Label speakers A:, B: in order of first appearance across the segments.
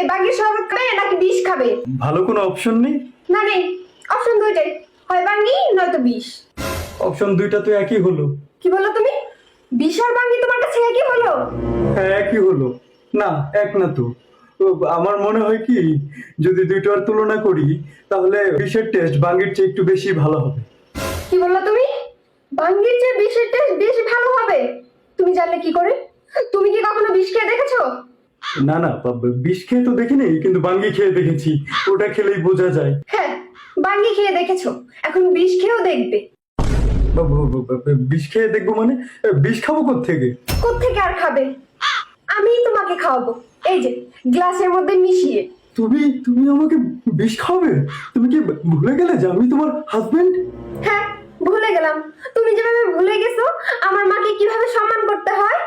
A: এই বাঙ্গির শরবত খাবে নাকি বিষ খাবে?
B: ভালো কোনো অপশন নেই?
A: না নেই অপশন দুইটাই। হয় বাঙ্গি নয়তো বিষ।
B: অপশন দুইটা তো একই হলো।
A: কি বলল তুমি? বিষ আর বাঙ্গি তোমার কাছে কি হলো?
B: হ্যাঁ একই হলো। না এক না তো। ও, আমার মনে হয় কি যদি দুইটার তুলনা করি তাহলে বিষের টেস্ট বাঙ্গির চেয়ে একটু বেশি ভালো হবে।
A: কি বলল তুমি? বাঙ্গির চেয়ে বিষের টেস্ট বেশি ভালো হবে? তুমি জানলে কি করে? তুমি কি কখনো বিষ খেয়ে দেখেছ?
B: না না বিষ খেয়ে তো দেখিনি কিন্তু বাঙ্গি খেয়ে দেখেছি। ওটা খেলেই বোঝা যায়।
A: হ্যাঁ বাঙ্গি খেয়ে দেখেছ? এখন বিষ খেয়েও দেখবে।
B: বিষ খেয়ে দেখব মানে? বিষ খাব থেকে
A: কোত্থেকে আর খাবে? আমিই তোমাকে খাওয়াবো। এই যে গ্লাসের মধ্যে মিশিয়ে।
B: তুমি তুমি আমাকে বিষ খাওয়াবে? তুমি কি ভুলে গেলে যে আমি তোমার হাজবেন্ড
A: হ্যাঁ ভুলে গেলাম। তুমি যেভাবে ভুলে গেছো আমার মাকে কীভাবে সম্মান করতে হয়?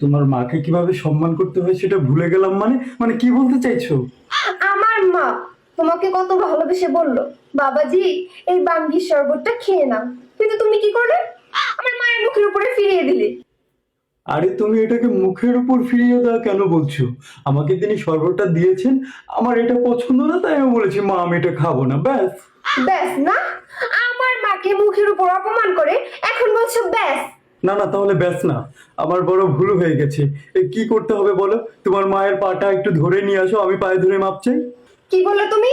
B: তোমার মাকে কীভাবে সম্মান করতে হয় সেটা ভুলে গেলাম মানে? মানে কি বলতে চাইছো?
A: আমার মা তোমাকে কত ভালোবেসে বলল বাবাজি এই বাঙ্গির শরবতটা খেয়ে নাও। কিন্তু তুমি কি করলে? আমার মায়ের মুখের উপরে ফিরিয়ে দিলে।
B: আরে তুমি এটাকে মুখের উপর ফিরিয়ে দেওয়া কেন বলছো? আমাকে তিনি শরবতটা দিয়েছেন আমার এটা পছন্দ না তাই আমি বলেছি মা আমি এটা খাব না। ব্যাস।
A: ব্যাস না? আমার মাকে মুখের উপর অপমান করে এখন বলছো ব্যাস।
B: না না তাহলে ব্যাস না। আমার বড় ভুল হয়ে গেছে। এ, কি করতে হবে বলো? তোমার মায়ের পাটা একটু ধরে নিয়ে আসো আমি পায়ে ধরে মাপ চাই
A: কি বললে তুমি?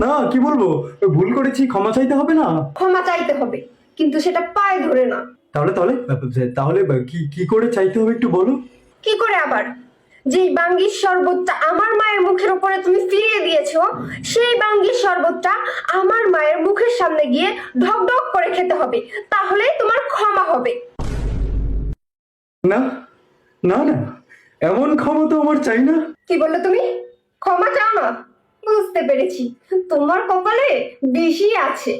B: না কি বলব? ভুল করেছি ক্ষমা চাইতে হবে না?
A: ক্ষমা চাইতে হবে কিন্তু সেটা পায়ে ধরে না।
B: তাহলে তাহলে তাহলে কি কি করে চাইতে হবে একটু বলো?
A: কি করে আবার? যেই বাঙ্গির শরবতটা আমার মায়ের মুখের উপরে তুমি ফিরিয়ে দিয়েছ সেই বাঙ্গির শরবতটা আমার সামনে গিয়ে ঢক ঢক করে খেতে হবে তাহলেই তোমার ক্ষমা হবে।
B: না না না এমন ক্ষমা তো আমার চাই না।
A: কি বললে তুমি? ক্ষমা চাও না? বুঝতে পেরেছি তোমার কপালে বেশি আছে।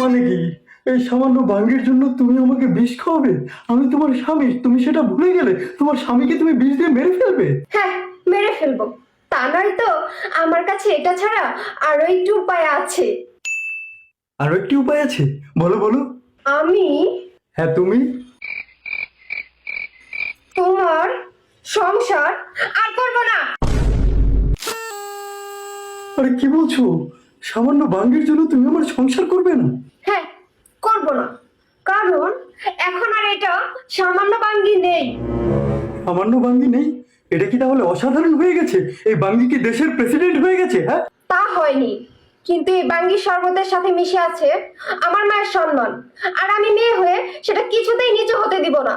B: মানে কি? এই সামান্য ভাঙ্গের জন্য তুমি আমাকে বিষ খাওয়াবে? আমি তোমার স্বামী তুমি সেটা ভুলে গেলে তোমার স্বামীকে তুমি বিষ দিয়ে মেরে ফেলবে?
A: হ্যাঁ মেরে ফেলব। তা নয় তো আমার কাছে এটা ছাড়া আরও একটু উপায় আছে।
B: আরও একটি উপায় আছে? বলো বলো।
A: আমি
B: হ্যাঁ তুমি?
A: তোমার সংসার আর করব না।
B: আরে কি বলছো? সামান্য ভাঙ্গের জন্য তুমি আমার সংসার করবে না?
A: হ্যাঁ করব না। কারণ এখন আর এটা সামান্য বাঙ্গি নেই।
B: সামান্য বাঙ্গি নেই? এটা কি তাহলে অসাধারণ হয়ে গেছে? এই বাঙ্গি কি দেশের প্রেসিডেন্ট হয়ে গেছে হ্যাঁ?
A: তা হয়নি। কিন্তু এই বাঙ্গি শরবতের সাথে মিশে আছে আমার মায়ের সম্মান। আর আমি মেয়ে হয়ে সেটা কিছুতেই নিচু হতে দিব না।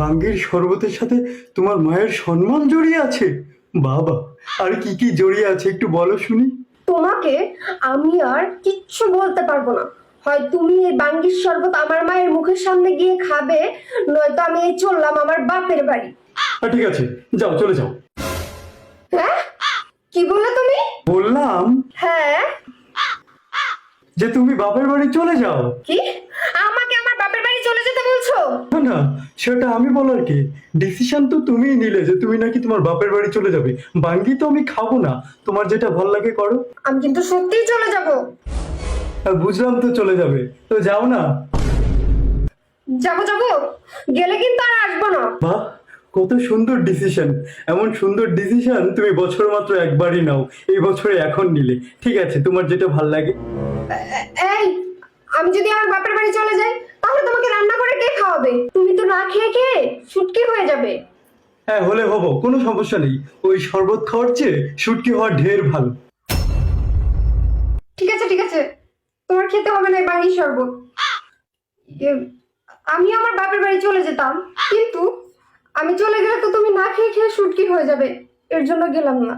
B: বাঙ্গির শরবতের সাথে তোমার মায়ের সম্মান জড়িয়ে আছে? বাবা আর কি কি জড়িয়ে আছে একটু বলো শুনি।
A: তোমাকে আমি আর কিচ্ছু বলতে পারব না। হয় তুমি এই বাঙ্গির শরবত আমার মায়ের মুখের সামনে গিয়ে খাবে নয়তো আমি এই চললাম আমার বাপের বাড়ি।
B: ঠিক আছে। যাও চলে যাও।
A: হ্যাঁ? কি বললে তুমি?
B: বললাম
A: হ্যাঁ।
B: যে তুমি বাপের বাড়ি চলে যাও।
A: কি? আমাকে আমার বাপের বাড়ি চলে যেতে বলছো?
B: না না সেটা আমি বলার কি? ডিসিশন তো তুমিই নিলে যে তুমি নাকি তোমার বাপের বাড়ি চলে যাবে। বাঙ্গি তো আমি খাব না। তোমার যেটা ভালো লাগে করো।
A: আমি কিন্তু সত্যিই চলে যাব।
B: বুঝলাম তো চলে যাবে। তো যাও না।
A: যাব যাব। গেলে কিন্তু আর আসব না।
B: বাহ কত সুন্দর ডিসিশন এমন সুন্দর ডিসিশন তুমি বছর মাত্র একবারই নাও এই বছরে এখন নিলে। ঠিক আছে তোমার যেটা ভালো লাগে।
A: এই আমি যদি আমার বাপের বাড়ি চলে যাই তাহলে তোমাকে রান্না করে কে খাওয়াবে? তুমি তো না খেয়ে খেয়ে শুটকি হয়ে যাবে।
B: হ্যাঁ হলে হব কোনো সমস্যা নেই। ওই শরবত খাওয়ার চেয়ে শুটকি হওয়া ঢের ভালো।
A: ঠিক আছে ঠিক আছে। তোমার খেতে হবে না বাড়ি শরবত। আমি আমার বাপের বাড়ি চলে যেতাম কিন্তু আমি চলে গেলে তো তুমি না খেয়ে খেয়ে শুটকি হয়ে যাবে। এর জন্য গেলাম না।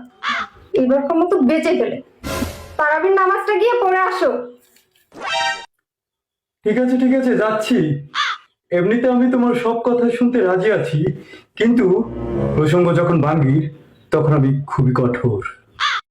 A: এবার তো বেঁচে গেলে। তারাবির নামাজটা গিয়ে পড়ে আসো।
B: ঠিক আছে ঠিক আছে, যাচ্ছি। এমনিতে আমি তোমার সব কথা শুনতে রাজি আছি, কিন্তু প্রসঙ্গ যখন ভাঙ্গির, তখন আমি খুবই কঠোর।